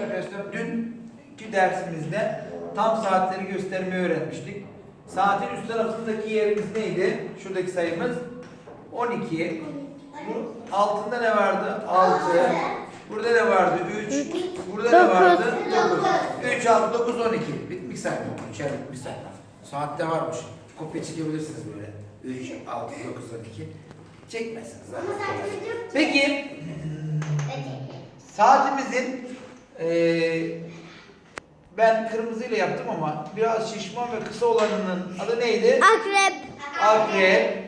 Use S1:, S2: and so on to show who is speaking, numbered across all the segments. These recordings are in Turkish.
S1: Arkadaşlar dünkü dersimizde tam saatleri göstermeyi öğrenmiştik. Saatin üst tarafındaki yerimiz neydi? Şuradaki sayımız 12. Bu altında ne vardı? 6. Burada ne vardı? 3. Burada ne vardı? 9. 3, 6, 9, 12. Bitmiş sayfa. Üçer bitmiş sayfa. Saatte varmış. Kopya çekebilirsiniz böyle. 3, 6, 9, 12. Çekmezsiniz zaten. Peki Saatimizin eee, ben kırmızıyla yaptım ama biraz şişman ve kısa olanının adı neydi?
S2: Akrep.
S1: Akrep.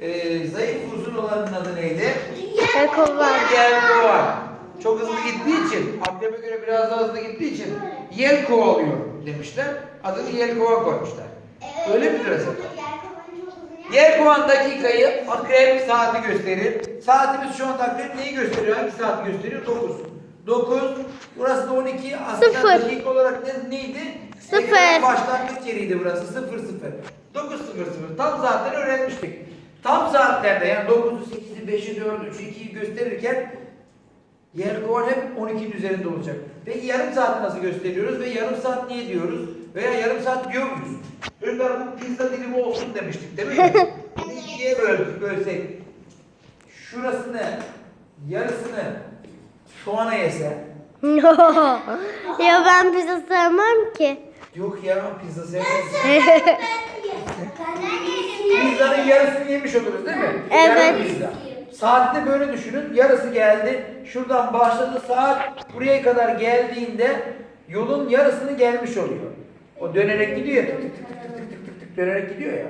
S1: Eee zayıf uzun olanın adı neydi?
S2: Ekovar.
S1: Yelkovan. Çok hızlı gittiği için, akrebe göre biraz daha hızlı gittiği için yel kovalıyor demişler. Adını yelkovan koymuşlar. Öyle midir acaba? Yelkovan dakikayı akrep saati gösterir. Saatimiz şu anda akrep neyi gösteriyor? Hangi saati gösteriyor? 9. 9. Burası da 12. Aslında
S2: Sıfır.
S1: dakika olarak ne, neydi?
S2: Sıfır.
S1: Ekranın Başlangıç yeriydi burası. 0 0. 9 0 0. Tam saatleri öğrenmiştik. Tam saatlerde yani 9'u 8'i 5'i 4'ü 3'ü 2'yi gösterirken Yelkovan hep 12'nin üzerinde olacak. Peki yarım saati nasıl gösteriyoruz ve yarım saat niye diyoruz? Veya yarım saat diyor muyuz? Çocuklar bu pizza dilimi olsun demiştik değil mi? Bunu ikiye böl, bölsek. Şurasını, yarısını soğana yese.
S2: ya ben pizza sevmem ki.
S1: Yok ya pizza sevmeyiz. Pizzanın yarısını yemiş oluruz değil mi?
S2: Evet.
S1: Yarım pizza. Saatte böyle düşünün. Yarısı geldi. Şuradan başladı saat buraya kadar geldiğinde yolun yarısını gelmiş oluyor. O dönerek gidiyor ya tık tık tık tık tık tık tık tık dönerek gidiyor ya.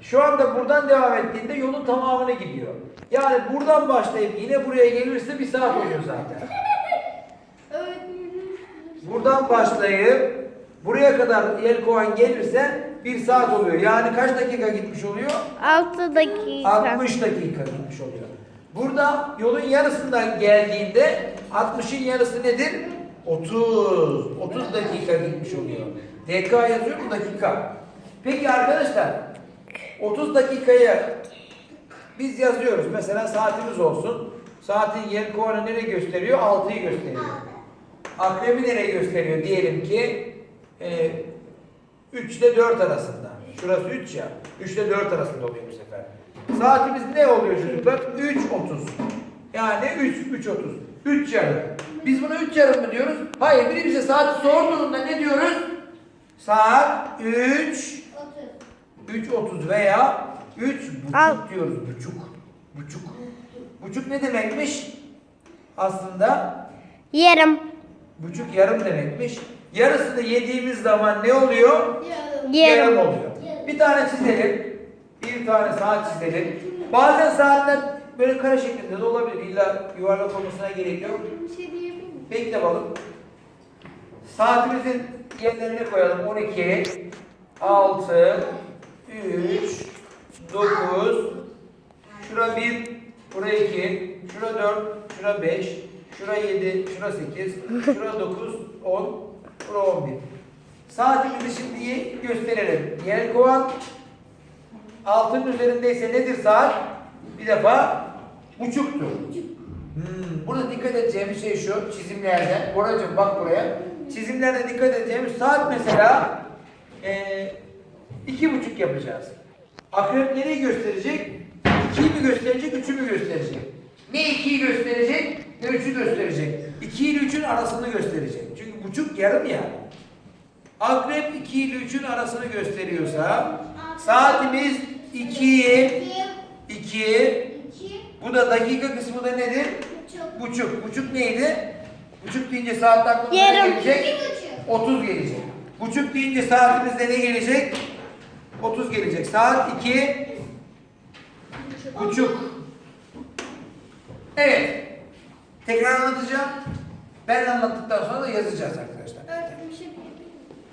S1: Şu anda buradan devam ettiğinde yolun tamamını gidiyor. Yani buradan başlayıp yine buraya gelirse bir saat oluyor zaten. Buradan başlayıp buraya kadar Yelkovan gelirse bir saat oluyor. Yani kaç dakika gitmiş oluyor?
S2: 6 dakika.
S1: 60 dakika gitmiş oluyor. Burada yolun yarısından geldiğinde 60'ın yarısı nedir? 30. 30 dakika gitmiş oluyor. DK yazıyorum dakika. Peki arkadaşlar 30 dakikayı biz yazıyoruz. Mesela saatimiz olsun. Saatin yer kovanı nereye gösteriyor? 6'yı gösteriyor. Akrebi nereye gösteriyor? Diyelim ki e, 3 ile 4 arasında. Şurası 3 ya. 3 ile 4 arasında oluyor bu sefer. Saatimiz ne oluyor çocuklar? 3.30. Yani 3, 3.30. 3 yarım. Biz buna 3 yarım mı diyoruz? Hayır. Biri bize saati sorduğunda ne diyoruz? Saat 3 3.30 veya 3
S2: Al.
S1: buçuk diyoruz. Buçuk. Buçuk. Buçuk ne demekmiş? Aslında
S2: Yarım.
S1: buçuk yarım demekmiş. Yarısını yediğimiz zaman ne oluyor? Yarım
S2: Yarım.
S1: oluyor. Bir tane çizelim. Bir tane saat çizelim. Bazen saatler böyle kare şeklinde de olabilir. İlla yuvarlak olmasına gerek yok. Bekle bakalım. Saatimizin yerlerine koyalım. 12, 6, 3, 9, şura 1, şura 2, şura 4, şura 5, şura 7, şura 8, şura 9, 10, şura 11. Saatimizi şimdi gösterelim. Yelkovan altının üzerindeyse nedir saat? Bir defa buçuktur. Hmm, burada dikkat edeceğimiz şey şu çizimlerde. Boracığım bak buraya. Çizimlerde dikkat edeceğimiz saat mesela eee iki buçuk yapacağız. Akrep nereyi gösterecek? İkiyi mi gösterecek, üçü mü gösterecek? Ne ikiyi gösterecek, ne üçü gösterecek. İki ile üçün arasını gösterecek. Çünkü buçuk yarım ya. Akrep 2 ile 3'ün arasını gösteriyorsa saatimiz 2 2 bu da dakika kısmı da nedir? Buçuk. Buçuk neydi? Buçuk deyince saat aklımıza ne gelecek? 30 gelecek. Buçuk deyince saatimizde ne gelecek? 30 gelecek. Saat 2 buçuk. Evet. Tekrar anlatacağım. Ben anlattıktan sonra da yazacağız arkadaşlar.